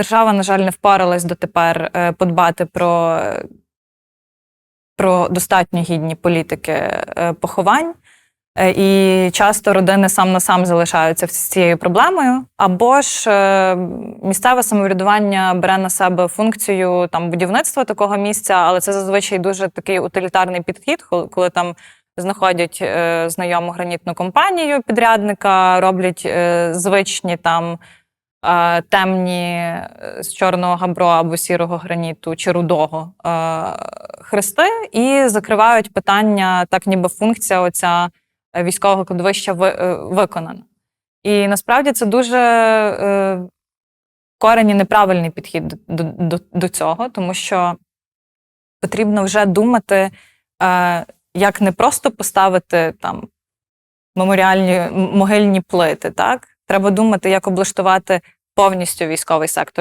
держава, на жаль, не впоралась дотепер е, подбати про, про достатньо гідні політики е, поховань. Е, І часто родини сам на сам залишаються з цією проблемою, або ж місцеве самоврядування бере на себе функцію там будівництва такого місця, але це зазвичай дуже такий утилітарний підхід, коли- там знаходять знайому гранітну компанію підрядника, роблять звичні там темні е, з чорного габро або сірого граніту чи рудого е, хрести, і закривають питання, так ніби функція оця військового кладовища е, виконана. І насправді це дуже корені неправильний підхід до, до, до цього, тому що потрібно вже думати, як не просто поставити там меморіальні могильні плити, так? Треба думати, як облаштувати повністю військовий сектор.